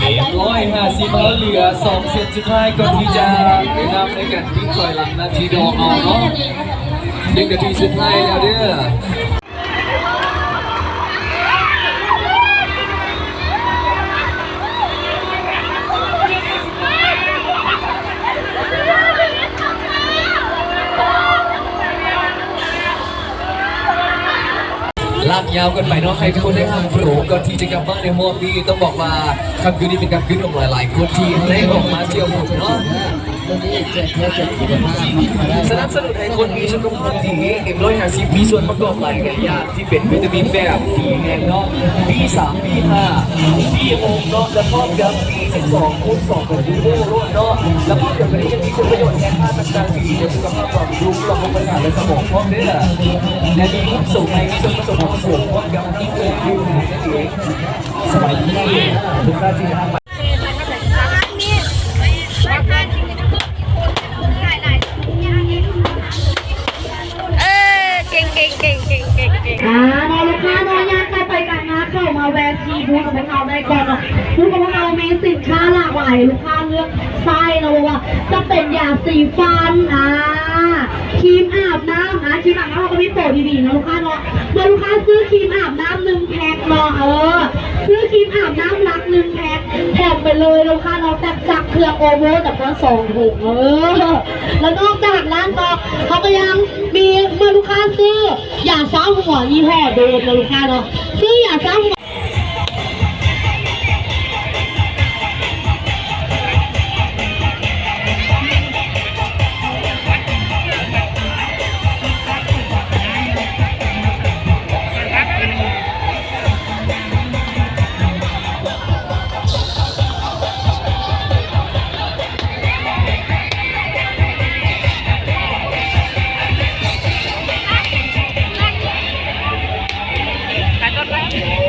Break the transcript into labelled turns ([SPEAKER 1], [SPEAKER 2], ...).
[SPEAKER 1] เอ็มร้อ
[SPEAKER 2] ยห้าสิบแล้วเหลือสองเซตสุดท้ายก่อนที่จะนะครับในการวิ่งถอยหลังนาทีดอกเอาเนาะหนึ่งนาทีสุดท้ายแล้วเด้อากยาวกันไปเนาะให้ทุกคนได้ทำโปรก่อนที่จะกลับบ้านในมอบนี้ต้องบอกว่าคำคืนนี้เป็นคำคืนของหลายๆคนที่ได้ออกมาเที่ยวหมดเนาะสนับสนุนให้คนมีสุขภาพดีเอ็มร้อยห้าสิบมีส่วนประกอบหลายอย่างที่เป็นวิตามินแบบดีแน่เนาะ B3 B5 B6 เนาะแล้วก็กับ B12 คูณ2กับยูโรร่วมเนาะแล้วก็เดี๋ยวไปยังมีคุณประโยชน์แทนค่าต่างๆที่ดีต่อสุขภาพ ระบบประสมองพร้อมเด้อและมีความสุขในที่สุดประสบความสุขพร้อมกับที่เกิดขึ้นนั่นเองสบายดีทุกท่านที่ทำ
[SPEAKER 3] เออเก่งเก่งเก่งเก่งเก่งเก่ง
[SPEAKER 1] อ่าเนาะลูกค้าเนาะยากไปไปกันนะเข้ามาแวะทีบูธของพวกเราได้ก่อนเนาะบูธของพวกเรามีสินค้าหลากหลายลูกค้าเลือกไส้เราบอกว่าจะเป็นยาสีฟันอ่า ครีมอาบน้ำนะครีมอาบน้ำเราก็มีโปรดีๆนะลูกค้าเนาะเมื่อลูกค้าซื้อครีมอาบน้ำหนึ่งแพ็คเนาะเออ ซื้อครีมอาบน้ำรักหนึ่งแพ็คแถมไปเลยลูกค้าเนาะแต่จากเครื่องโอโวจากเพื่อนสองถุงเออ แล้วนอกจากนั้นก็เขาก็ยังมีเมื่อลูกค้าซื้ออย่าซ้ำหัวยี่ห้อเดิมนะลูกค้าเนาะซื้ออย่าซ้ำหัว Okay.